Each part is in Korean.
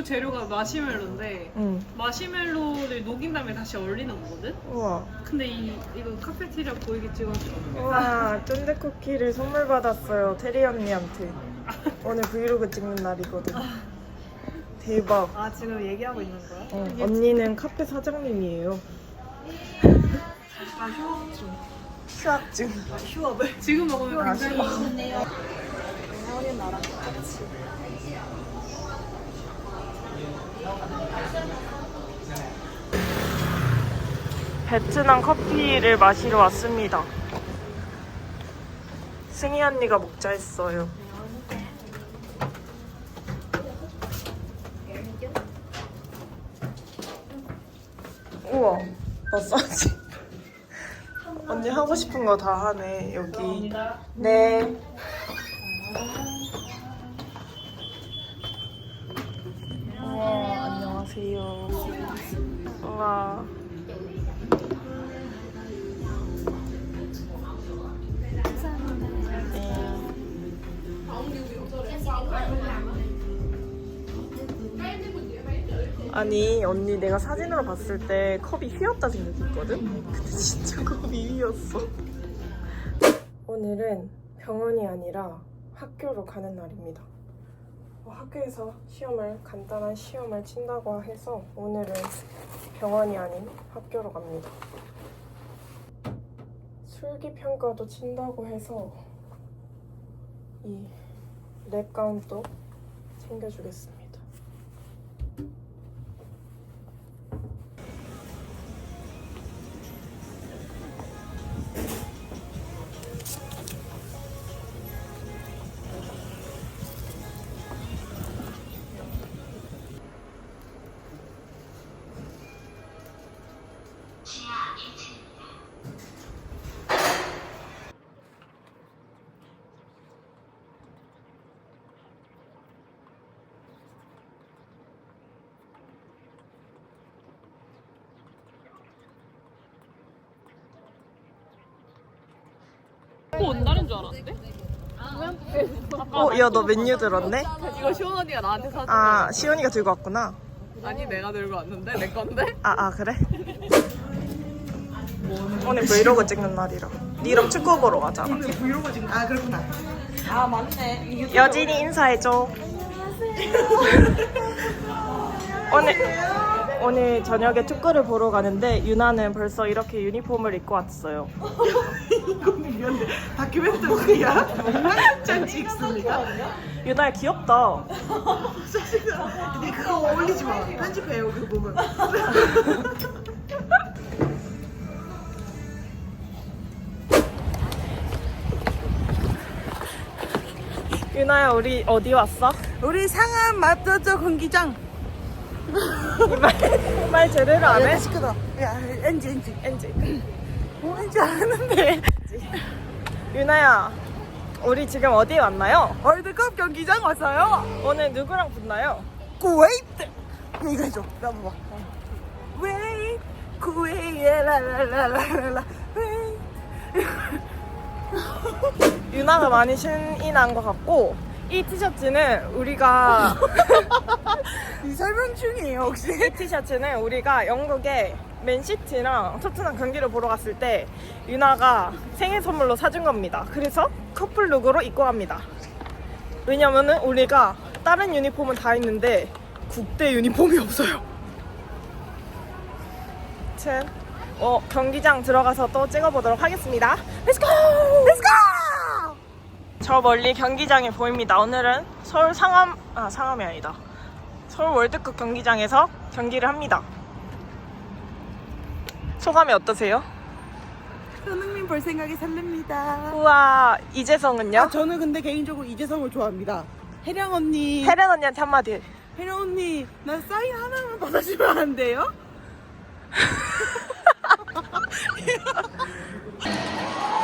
주 재료가 마시멜로인데 응. 마시멜로를 녹인 다음에 다시 얼리는 거거든? 우와. 근데 이, 이거 카페테리아 보이게 찍어줘 우와, 쫀득 쿠키를 선물 받았어요. 테리 언니한테. 오늘 브이로그 찍는 날이거든. 대박. 아 지금 얘기하고 있는 거야? 어, 언니는 카페 사장님이에요. 아 휴업 중 휴학증. 휴업을 지금 먹으면 아, 굉장히 베트남 커피를 마시러 왔습니다. 승희 언니가 먹자 했어요. 우와, 마사지. 언니 하고 싶은 거 다 하네, 여기. 네. 안녕하세요. 우와. 아니 언니 내가 사진으로 봤을 때 컵이 휘었다 생각했거든? 근데 진짜 컵이 휘었어 오늘은 병원이 아니라 학교로 가는 날입니다 어, 학교에서 시험을 간단한 시험을 친다고 해서 오늘은 병원이 아닌 학교로 갑니다. 술기평가도 친다고 해서 이 랩 가운도 챙겨주겠습니다 온다는 줄 알았는데? 어, 야, 너 메뉴 들었네? 이거 시원 언니가 나한테 사준 아, 시연이가 들고 왔구나. 아니 내가 들고 왔는데 내 건데? 아, 아, 그래? 오늘 브이로그 찍는 날이라. 니랑 축구 보러 가잖아. 브이로그 지금 아 그렇구나. 아 맞네. 여진이 인사해줘. 오늘, 오늘 저녁에 축구를 보러 가는데, 유나는 벌써 이렇게 유니폼을 입고 왔어요. 이거는 미안해. 다큐멘터리야. 한장 찍습니다. 유나야, 귀엽다. 근데 그거 올리지 마. 편집해요 그 부분. 유나야, 우리 어디 왔어? 우리 상암 맞더저 경기장. 말, 말 제대로 안 해? 시끄러. 야 엔지 엔지. 엔지. 뭐 엔지 하는데. 유나야, 우리 지금 어디에 왔나요? 월드컵 경기장 왔어요. 오늘 누구랑 붙나요? 쿠웨이트. 이거 해줘. 나 봐봐. 웨이 쿠웨이 라라라라라 웨이. 유나가 많이 신이 난 것 같고 이 티셔츠는 우리가 이 설명 중이에요 혹시? 이 티셔츠는 우리가 영국의 맨시티랑 토트넘 경기를 보러 갔을 때 유나가 생일 선물로 사준 겁니다. 그래서 커플 룩으로 입고 갑니다. 왜냐면은 우리가 다른 유니폼은 다 있는데 국대 유니폼이 없어요. 참, 어, 경기장 들어가서 또 찍어보도록 하겠습니다. Let's go! Let's go! 저 멀리 경기장이 보입니다. 오늘은 서울 상암, 아, 상암이 아니다. 서울 월드컵 경기장에서 경기를 합니다. 소감이 어떠세요? 손흥민 볼 생각이 설렙니다. 우와, 이재성은요? 아, 저는 근데 개인적으로 이재성을 좋아합니다. 혜령 언니, 혜령 언니한테 한마디. 혜령 언니, 나 사인 하나만 받아주면 안 돼요?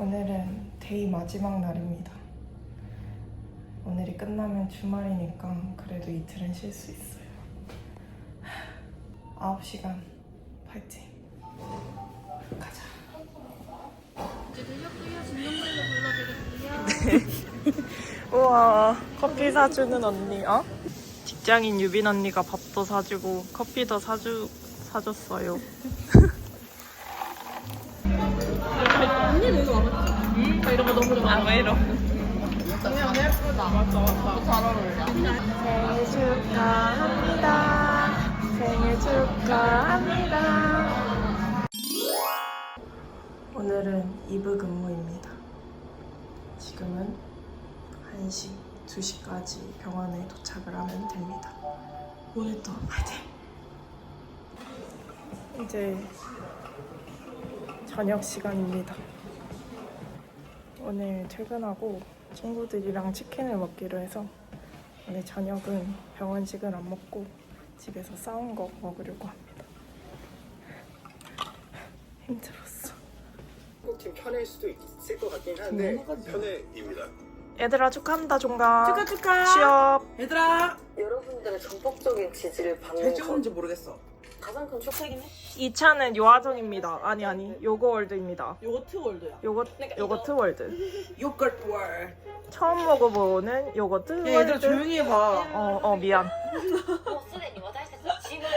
오늘은 데이 마지막 날입니다. 오늘이 끝나면 주말이니까 그래도 이틀은 쉴 수 있어요. 9시간 파이팅. 가자. 우와 커피 사주는 언니 어? 직장인 유빈 언니가 밥도 사주고 커피도 사주 사줬어요. 아, 왜 이러? 생일 축하합니다. 생일 축하합니다. 오늘은 2부 근무입니다. 지금은 1시, 2시까지 병원에 도착을 하면 됩니다. 오늘도 파이팅! 이제 저녁 시간입니다. 오늘 퇴근하고 친구들이랑 치킨을 먹기로 해서 오늘 저녁은 병원식을 안 먹고 집에서 싸운 거 먹으려고 합니다. 힘들었어. 팀 편일 수도 있을 것 같긴 한데 편해입니다. 얘들아 축하한다 종가. 축하 축하. 취업. 얘들아. 여러분들의 전폭적인 지지를 받는 잘것 찍었는지 모르겠어. 가장 큰 축하이긴 해. 이 차는 요아정입니다. 아니 아니 요거월드입니다. 요거트 월드야. 요거 요거트 월드. 요거트 월. 처음 먹어보는 요거트 야, 얘들아 월드. 조용히 해봐. 어, 어 미안. 내가 다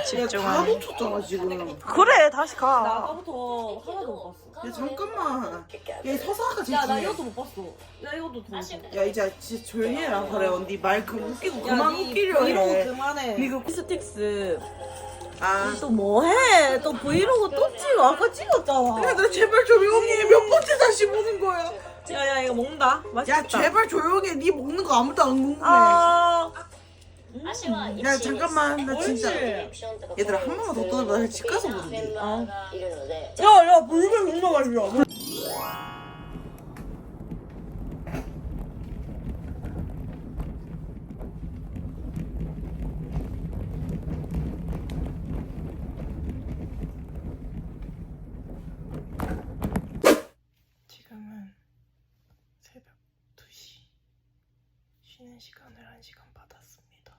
집중하네. 놓쳤잖아 지금. 그래 다시 가. 아까부터 하나도 못 봤어. 야 잠깐만. 야 서사가 진짜. 야, 나 이것도 못 봤어. 나 이것도 더. 야 이제 진짜 조용히 해라 그래 언니 말그 웃기고 야, 그만 니 웃기려 브이로그 해. 그만해. 니그 스틱스. 아. 또 뭐해? 또 브이로그 또 찍어. 아까 찍었잖아. 얘들아 제발 조용히 해. 몇 번째 다시 보는 거야. 야, 야, 이거 먹는다. 맛있겠다. 야 제발 조용히 해. 니 먹는 거 아무도 안 궁금해. 아, 야 잠깐만 나 진짜. 얘들아 한 번만 더 떠들어. 나집 가서 보는데. 야, 야, 브이로그 맛있어. 지금은 새벽 2시. 쉬는 시간을 1시간 받았습니다.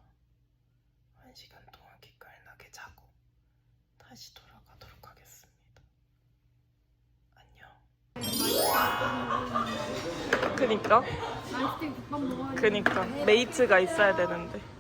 1시간 동안 기깔나게 자고 다시 돌아가도록 하겠습니다. 안녕. 그니까. 그니까. 메이트가 있어야 되는데.